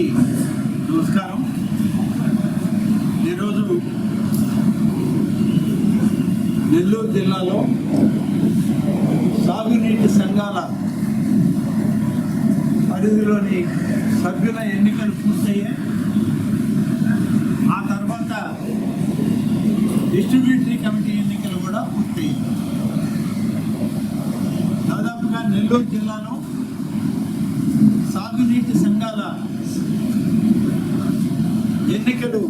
అందరికీ నమస్కారం. ఈరోజు నెల్లూరు జిల్లాలో సాగునీటి సంఘాల పరిధిలోని సభ్యుల ఎన్నికలు పూర్తయ్యాయి. ఆ తర్వాత డిస్ట్రిబ్యూటరీ కమిటీ ఎన్నికలు కూడా పూర్తయ్యాయి. దాదాపుగా నెల్లూరు జిల్లాలో సాగునీటి సంఘాల ఎన్నికలు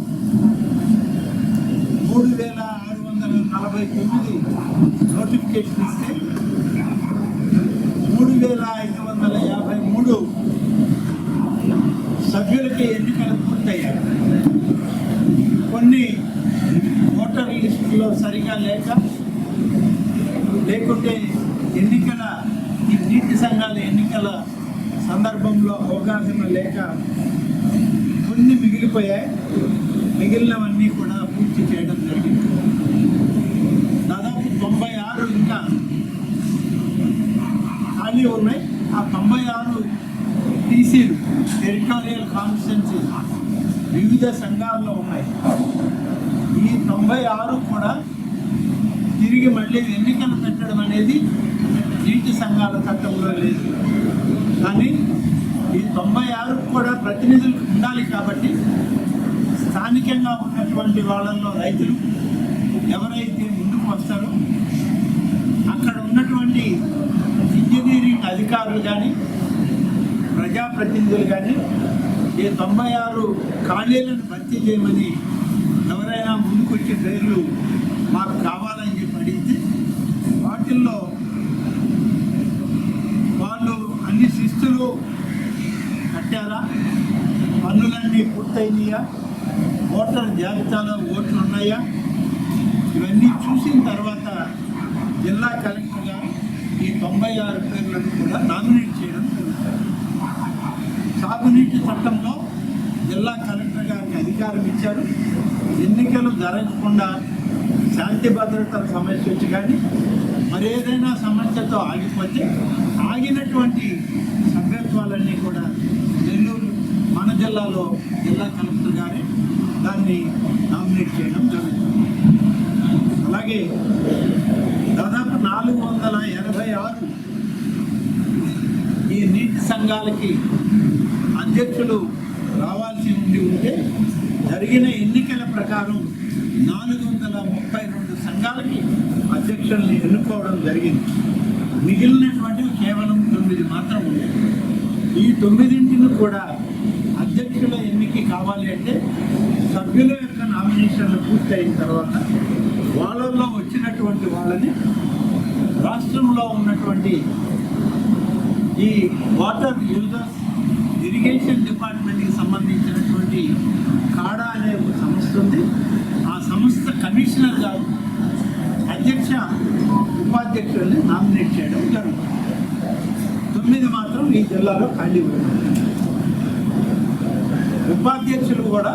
మూడు వేల ఆరు వందల నలభై తొమ్మిది నోటిఫికేషన్ ఇస్తే మూడు వేల ఐదు వందల యాభై మూడు సభ్యులకి ఎన్నికలు పూర్తయ్యాయి కొన్ని ఓటర్ లిస్టులో సరిగా లేక లేకుంటే ఎన్నికల ఈ నీటి సంఘాల ఎన్నికల సందర్భంలో అవగాహన లేక కొన్ని మిగిలిపోయాయి. మిగిలినవన్నీ కూడా పూర్తి చేయడం జరిగింది. దాదాపు తొంభై ఆరు ఇంకా ఖాళీ ఉన్నాయి. ఆ తొంభై ఆరు టీసీలు టెరిటోరియల్ కాన్స్టిట్యున్సీ వివిధ సంఘాల్లో ఉన్నాయి. ఈ తొంభై ఆరు కూడా తిరిగి మళ్ళీ ఎన్నికలు పెట్టడం అనేది నీటి సంఘాల చట్టంలో లేదు. ఈ తొంభై ఆరు కూడా ప్రతినిధులు ఉండాలి కాబట్టి స్థానికంగా ఉన్నటువంటి వాళ్ళల్లో రైతులు ఎవరైతే ముందుకు వస్తారో అక్కడ ఉన్నటువంటి ఇంజనీరింగ్ అధికారులు కానీ ప్రజాప్రతినిధులు కానీ ఈ తొంభై ఆరు ఖాళీలను భర్తీ చేయమని ఎవరైనా ముందుకొచ్చే పేర్లు మాకు కావాలి. పూర్తయినాయా ఓటర్ జాబితాలో ఓట్లు ఉన్నాయా ఇవన్నీ చూసిన తర్వాత జిల్లా కలెక్టర్గా ఈ తొంభై ఆరు పేర్లను కూడా నామినేట్ చేయడం జరుగుతుంది. సాగునీటి చట్టంలో జిల్లా కలెక్టర్ గారికి అధికారం ఇచ్చారు. ఎన్నికలు జరగకుండా శాంతి భద్రతల సమస్య వచ్చి కానీ మరేదైనా సమస్యతో ఆగిపోతే ఆగినటువంటి సభ్యత్వాలన్నీ కూడా నెల్లూరు మన జిల్లాలో జిల్లా కలెక్టర్ గారే దాన్ని నామినేట్ చేయడం జరుగుతుంది. అలాగే దాదాపు నాలుగు వందల ఎనభై ఆరు ఈ నీటి సంఘాలకి అధ్యక్షులు రావాల్సి ఉండి ఉంటే జరిగిన ఎన్నికల ప్రకారం నాలుగు వందల ముప్పై రెండు సంఘాలకి అధ్యక్షుల్ని ఎన్నుకోవడం జరిగింది. మిగిలినటువంటివి కేవలం తొమ్మిది మాత్రం ఉన్నాయి ఈ తొమ్మిదింటిని కూడా అధ్యక్షుల ఎన్నిక కావాలి అంటే సభ్యుల యొక్క నామినేషన్లు పూర్తయిన తర్వాత వాళ్ళల్లో వచ్చినటువంటి వాళ్ళని రాష్ట్రంలో ఉన్నటువంటి ఈ వాటర్ యూజర్స్ ఇరిగేషన్ డిపార్ట్మెంట్కి సంబంధించినటువంటి కాడా అనే ఒక సంస్థ ఉంది. ఆ సంస్థ కమిషనర్ గారు అధ్యక్ష ఉపాధ్యక్షుల్ని నామినేట్ చేయడం జరుగుతుంది. తొమ్మిది మాత్రం ఈ జిల్లాలో ఖాళీ ఉంది ఉపాధ్యక్షులు కూడా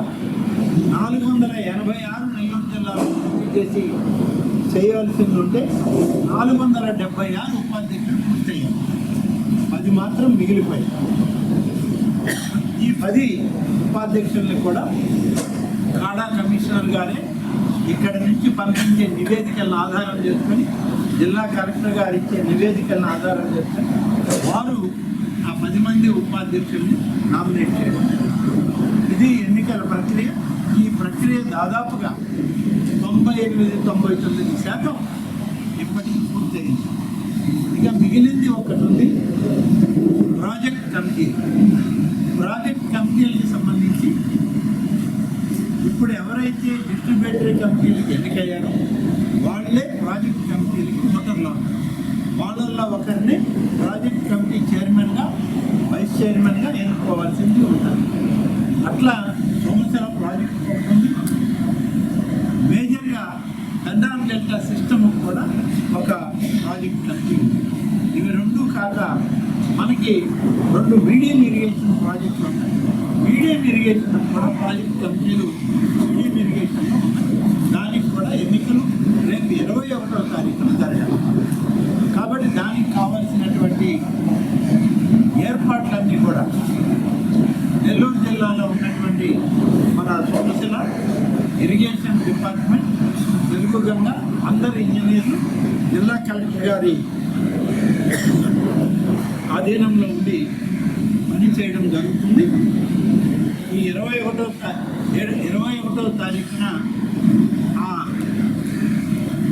నాలుగు వందల ఎనభై ఆరు నెల్లూరు జిల్లాలో పూర్తి చేసి చేయవలసింది ఉంటే నాలుగు వందల డెబ్బై ఆరు ఉపాధ్యక్షులు పూర్తయ్యారు పది మాత్రం మిగిలిపోయాయి. ఈ పది ఉపాధ్యక్షుల్ని కూడా కాడా కమిషనర్ గారే ఇక్కడ నుంచి పంపించే నివేదికలను ఆధారం చేసుకొని జిల్లా కలెక్టర్ గారు ఇచ్చే నివేదికలను ఆధారం చేసుకొని వారు ఆ పది మంది ఉపాధ్యక్షుల్ని నామినేట్ చేయడం ఇది ఎన్నికల ప్రక్రియ. ఈ ప్రక్రియ దాదాపుగా తొంభై ఎనిమిది తొంభై తొమ్మిది శాతం ఇప్పటికి పూర్తయింది ఇక మిగిలింది ఒకటి ఉంది. Project committee. ప్రాజెక్ట్ కమిటీలకు సంబంధించి ఇప్పుడు ఎవరైతే డిస్ట్రిబ్యూటరీ కమిటీలకు ఎన్నికయ్యారో వాళ్ళే ప్రాజెక్ట్ కమిటీలకి ఓటర్లు ఉన్నారు వాళ్ళల్లో ఒకరిని ప్రాజెక్ట్ కమిటీ చైర్మన్గా వైస్ చైర్మన్గా ఎన్నుకోవాల్సింది ఉంటుంది. మనకి రెండు మీడియం ఇరిగేషన్ ప్రాజెక్టులు ఉన్నాయి. మీడియం ఇరిగేషన్ కూడా ప్రాజెక్ట్ కంపెనీలు మీడియం ఇరిగేషన్ దానికి కూడా ఎన్నికలు రేపు ఇరవై ఒకటో తారీఖున జరగాలి. కాబట్టి దానికి కావాల్సినటువంటి ఏర్పాట్లన్నీ కూడా నెల్లూరు జిల్లాలో ఉన్నటువంటి మన సొమశిల ఇరిగేషన్ డిపార్ట్మెంట్ తెలుగు గంగ అందరు ఇంజనీర్లు జిల్లా కలెక్టర్ గారి అధీనంలో ఉండి పని చేయడం జరుగుతుంది. ఈ ఇరవై ఒకటో ఇరవై ఒకటో తారీఖున ఆ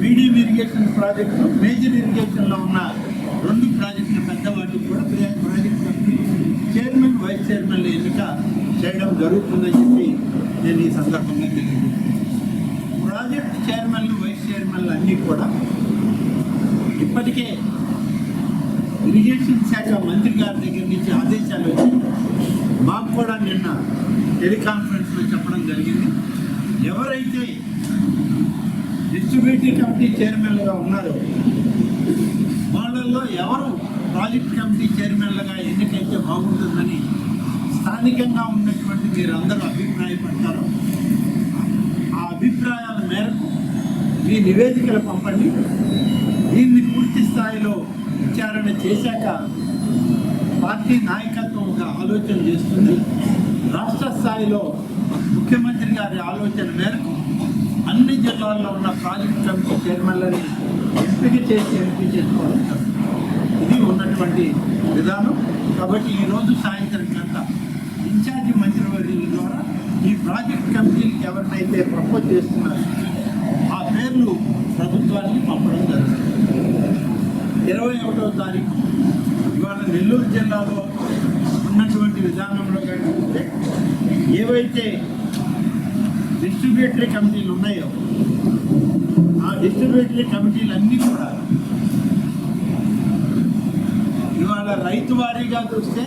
మీడియం ఇరిగేషన్ ప్రాజెక్టు మేజర్ ఇరిగేషన్లో ఉన్న రెండు ప్రాజెక్టుల పెద్దవాటికి కూడా ప్రాజెక్టు ప్రాజెక్ట్ చైర్మన్ వైస్ చైర్మన్ల ఎన్నిక చేయడం జరుగుతుందని చెప్పి నేను ఈ సందర్భంగా తెలియజేస్తాను ప్రాజెక్ట్ చైర్మన్లు వైస్ చైర్మన్లు అన్నీ కూడా ఇప్పటికే ఇరిగేషన్ శాఖ మంత్రి గారి దగ్గర నుంచి ఆదేశాలు వచ్చాయి మాకు కూడా నిన్న టెలికాన్ఫరెన్స్లో చెప్పడం జరిగింది. ఎవరైతే డిస్ట్రిబ్యూటివ్ కమిటీ చైర్మన్లుగా ఉన్నారో వాళ్ళల్లో ఎవరు ప్రాజెక్ట్ కమిటీ చైర్మన్లుగా ఎన్నికైతే బాగుంటుందని స్థానికంగా ఉన్నటువంటి మీరందరూ అభిప్రాయపడతారు. ఆ అభిప్రాయాల మేరకు మీ నివేదికలు పంపండి. దీన్ని పూర్తి స్థాయిలో విచారణ చేశాక పార్టీ నాయకత్వం ఒక ఆలోచన చేస్తుంది. రాష్ట్ర స్థాయిలో ముఖ్యమంత్రి గారి ఆలోచన మేరకు అన్ని జిల్లాల్లో ఉన్న ప్రాజెక్ట్ కమిటీ చైర్మన్లని ఎంపిక చేసి ఎంపిక చేసుకోవాలి. ఇది ఉన్నటువంటి విధానం. కాబట్టి ఈరోజు సాయంత్రం కంట ఇన్ఛార్జి మంత్రివర్యుల ద్వారా ఈ ప్రాజెక్ట్ కమిటీకి ఎవరినైతే ప్రపోజ్ చేస్తున్నారో ఆ పేర్లు ప్రభుత్వానికి పంపడం జరుగుతుంది. ఇరవై ఒకటో తారీఖు ఇవాళ నెల్లూరు జిల్లాలో ఉన్నటువంటి విధానంలో కానీ చూస్తే ఏవైతే డిస్ట్రిబ్యూటరీ కమిటీలు ఉన్నాయో ఆ డిస్ట్రిబ్యూటరీ కమిటీలు అన్నీ కూడా ఇవాళ రైతు వారీగా చూస్తే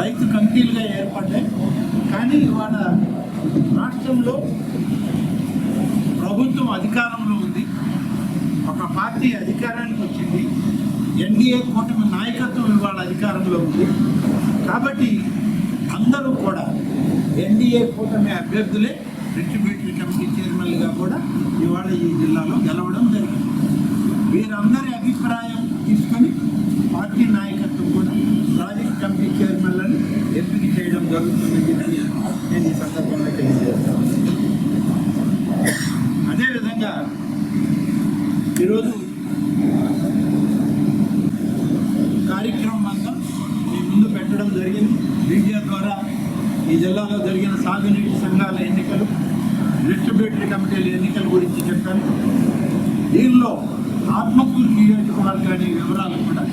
రైతు కమిటీలుగా ఏర్పడ్డాయి. కానీ ఇవాళ రాష్ట్రంలో ప్రభుత్వం అధికారంలో ఉంది. పార్టీ అధికారానికి వచ్చింది. ఎన్డీఏ కూటమి నాయకత్వం ఇవాళ అధికారంలో ఉంది. కాబట్టి అందరూ కూడా ఎన్డీఏ కూటమి అభ్యర్థులే రిట్రిబ్యూటరీ కమిటీ చైర్మన్లుగా కూడా ఇవాళ ఈ జిల్లాలో గెలవడం జరిగింది. వీరందరి అభిప్రాయం తీసుకొని పార్టీ నాయకత్వం కూడా ప్రాజెక్ట్ కమిటీ చైర్మన్లను ఎంపిక చేయడం జరుగుతుందని నేను ఈ సందర్భంగా తెలియజేస్తాను అదేవిధంగా ఈరోజు కార్యక్రమం అంతా మీ ముందు పెట్టడం జరిగింది మీడియా ద్వారా ఈ జిల్లాలో జరిగిన సాగునీటి సంఘాల ఎన్నికలు డిస్ట్రిబ్యూటరీ కమిటీల ఎన్నికల గురించి చెప్పాను దీనిలో ఆత్మకూరు నియోజకవర్గాన్ని వివరాలు కూడా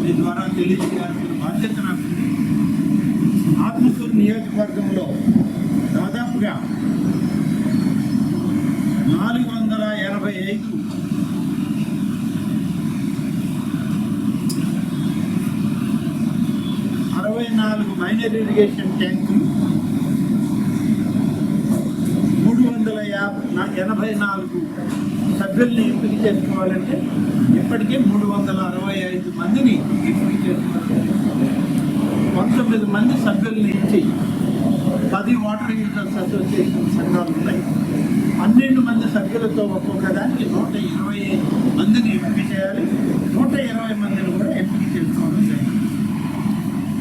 మీ ద్వారా తెలియజేయాల్సిన బాధ్యత నాకు ఉంది. ఆత్మకూరు నియోజకవర్గంలో దాదాపుగా నాలుగు వందల ఎనభై ఐదు అరవై నాలుగు మైనర్ ఇరిగేషన్ ట్యాంకులు మూడు వందల యాభై ఎనభై నాలుగు సభ్యుల్ని ఎంపిక చేసుకోవాలంటే ఇప్పటికే మూడు వందల అరవై ఐదు మంది ఎంపిక చేసుకోవాలి పంతొమ్మిది మంది సభ్యుల్ని ఇచ్చి పది వాటర్ యూజర్స్ అసోసియేషన్ సంఘాలు ఉన్నాయి. పన్నెండు మంది సభ్యులతో ఒక్కొక్క దానికి నూట ఇరవై మందిని ఎంపిక చేయాలి. నూట ఇరవై మందిని కూడా ఎంపిక చేసుకోవడం జరిగింది.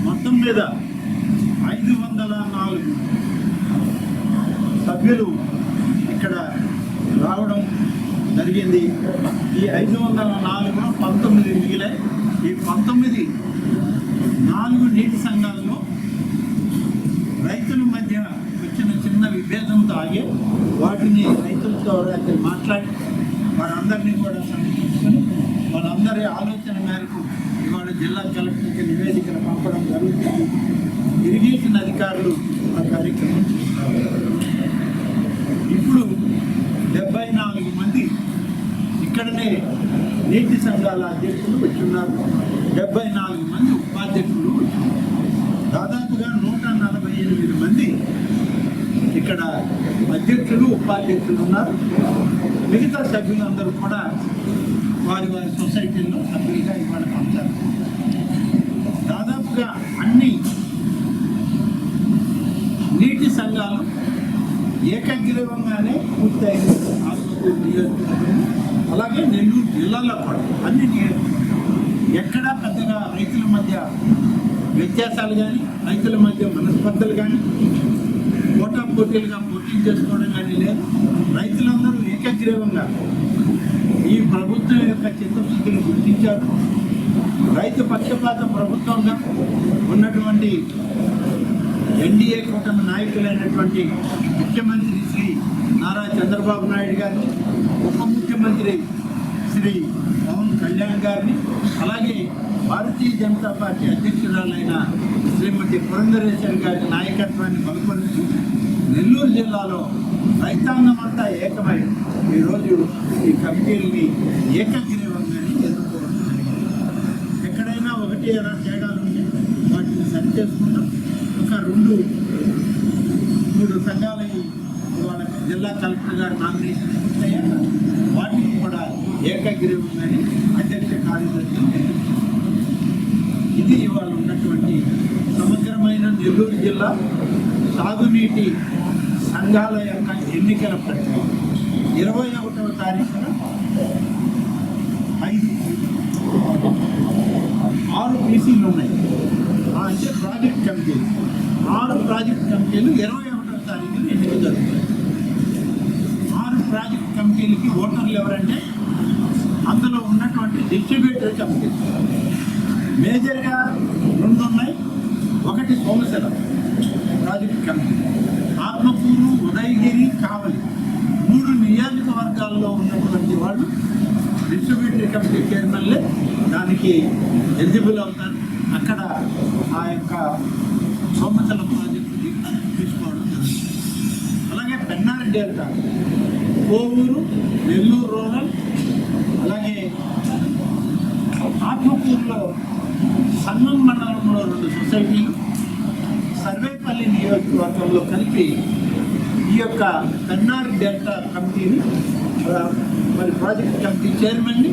మొత్తం మీద ఐదు వందల నాలుగు సభ్యులు ఇక్కడ రావడం జరిగింది. ఈ ఐదు వందల నాలుగులో పంతొమ్మిది మిగిలాయి. ఈ పంతొమ్మిది నాలుగు నీటి సంఘాల్లో రైతుల మధ్య వచ్చిన చిన్న విభేదంతో ఆగి వాటిని రైతులతో అక్కడ మాట్లాడి వారందరినీ కూడా సమీక్షించుకొని వాళ్ళందరి ఆలోచన మేరకు ఇవాళ జిల్లా కలెక్టర్కి నివేదికలు పంపడం జరుగుతుంది. ఇరిగేషన్ అధికారులు ఆ కార్యక్రమం ఇప్పుడు డెబ్బై నాలుగు మంది ఇక్కడనే నీటి సంఘాల అధ్యక్షులు వచ్చున్నారు డెబ్బై నాలుగు మంది ఉపాధ్యక్షులు దాదాపుగా నూట నలభై ఎనిమిది మంది ఇక్కడ అధ్యక్షులు ఉపాధ్యక్షులు ఉన్నారు. మిగతా సభ్యులందరూ కూడా వారి వారి సొసైటీల్లో సభ్యులుగా ఇవాళ పంచారు దాదాపుగా అన్ని నీటి సంఘాలు ఏకగ్రీవంగానే పూర్తయింది. ఆత్మకూరు నియోజకవర్గం అలాగే నెల్లూరు జిల్లాలో కూడా అన్ని నియోజకవర్గాలు ఎక్కడా పెద్దగా మధ్య వ్యత్యాసాలు కానీ రైతుల మధ్య మనస్పర్ధలు కానీ పోటా పోటీలుగా పోటీ చేసుకోవడం కానీ లేదు. రైతులందరూ ఏకగ్రీవంగా ఈ ప్రభుత్వం యొక్క చిత్తశుద్ధిని గుర్తించారు. రైతు పక్షపాత ప్రభుత్వంగా ఉన్నటువంటి ఎన్డీఏ కూటమి నాయకులైనటువంటి ముఖ్యమంత్రి శ్రీ నారా చంద్రబాబు నాయుడు గారిని ఉప ముఖ్యమంత్రి శ్రీ పవన్ కళ్యాణ్ గారిని అలాగే భారతీయ జనతా పార్టీ అధ్యక్షురాలైన శ్రీమతి పురంధరేశ్వరి గారి నాయకత్వాన్ని బలపరుస్తూ నెల్లూరు జిల్లాలో రైతాంగం అంతా ఏకమై ఈరోజు ఈ కమిటీలని ఏకగ్రీవంగా ఎదుర్కోవడం జరిగింది. ఎక్కడైనా ఒకటి ఎలా తేడాలు ఉంటే వాటిని సరి చేసుకుంటాం ఒక రెండు మూడు సంఘాల ఇవాళ జిల్లా కలెక్టర్ గారు నామినేషన్ పూర్తయ్యాక వాటిని కూడా ఏకగ్రీవంగానే అధ్యక్ష కార్యదర్శి ఇది ఇవాళ ఉన్నటువంటి సమగ్రమైన నెల్లూరు జిల్లా సాగునీటి సంఘాల యొక్క ఎన్నికల ప్రక్రియ. ఇరవై ఒకటవ తారీఖున ఐదు ఆరు పీసీలు ఉన్నాయి. ఆ అంటే ప్రాజెక్ట్ కమిటీలు. ఆరు ప్రాజెక్ట్ కమిటీలు ఇరవై ఒకటవ తారీఖున ఎన్నిక జరుగుతాయి. ఆరు ప్రాజెక్ట్ కమిటీలకి ఓటర్లు ఎవరంటే అందులో ఉన్నటువంటి డిస్ట్రిబ్యూటర్ కమిటీ. మేజర్గా రెండు ఉన్నాయి ఒకటి సోమశల ప్రాజెక్ట్ కమిటీ ఆత్మకూరు ఉదయగిరి కావలి. మూడు నియోజకవర్గాల్లో ఉన్నటువంటి వాళ్ళు డిస్ట్రిబ్యూటరీ కమిటీ చైర్మన్లే. దానికి ఎలిజిబుల్ అవుతారు. అక్కడ ఆ యొక్క సోమశల ప్రాజెక్టు తీసుకోవడం జరుగుతుంది. అలాగే పెన్నారి డెల్టా కోవూరు నెల్లూరు రూరల్ అలాగే ఆత్మకూరులో సంగం మండలంలో రెండు సొసైటీలు సర్వేపల్లి నియోజకవర్గంలో కలిపి ఈ యొక్క కన్నార్ డెల్టా కమిటీని మరి ప్రాజెక్ట్ కమిటీ చైర్మన్ని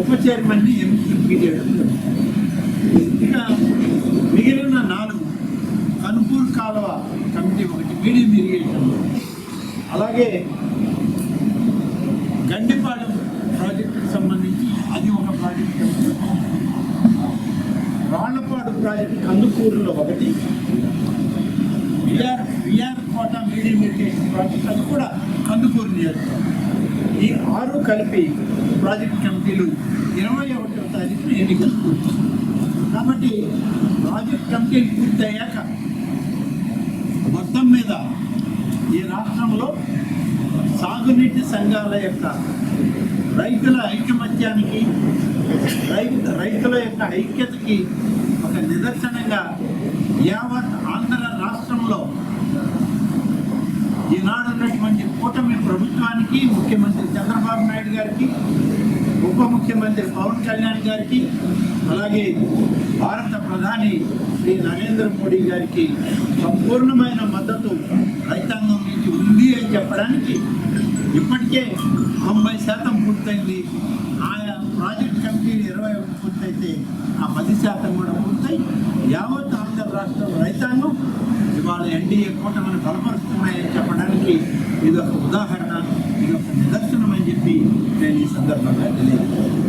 ఉప చైర్మన్ని ఎంపీ చేయడం ఇక మిగిలిన నాలుగు కనుపూర్ కాలువ కమిటీ ఒకటి మీడియం ఇరిగేషన్ అలాగే గండి ప్రాజెక్టుకు సంబంధించి అది ఒక ప్రాజెక్ట్ కమిటీ రాళ్ళపాడు కందుకూరులో ఒకటి. VR VR Kota medium irrigation project అది కూడా కందుకూరు నియోజకవర్గం. ఈ ఆరు కలిపి ప్రాజెక్ట్ కమిటీలు ఇరవై ఒకటో తారీఖున ఎన్నికలు పూర్తి కాబట్టి ప్రాజెక్ట్ కమిటీలు పూర్తయ్యాక మొత్తం మీద ఈ రాష్ట్రంలో సాగునీటి సంఘాల యొక్క రైతుల ఐకమత్యానికి రైతు రైతుల యొక్క ఐక్యతకి ఒక నిదర్శనంగా యావత్ ఆంధ్ర రాష్ట్రంలో ఈనాడు ఉన్నటువంటి కూటమి ప్రభుత్వానికి ముఖ్యమంత్రి చంద్రబాబు నాయుడు గారికి ఉప ముఖ్యమంత్రి పవన్ కళ్యాణ్ గారికి అలాగే భారత ప్రధాని శ్రీ నరేంద్ర మోడీ గారికి సంపూర్ణమైన మద్దతు రైతాంగం నుంచి ఉంది అని చెప్పడానికి ఇప్పటికే తొంభై శాతం పూర్తయింది. ఆయా ప్రాజెక్ట్ కమిటీలు ఇరవై ఒకటి పూర్తయితే ఆ పది శాతం కూడా పూర్తయి యావత్ ఆంధ్ర రాష్ట్రం రైతాంగం ఇవాళ ఎన్డీఏ కూటమిని బలపరుస్తున్నాయని చెప్పడానికి ఇది ఒక ఉదాహరణ ఇది ఒక నిదర్శనం అని చెప్పి నేను ఈ సందర్భంగా తెలియజేస్తాను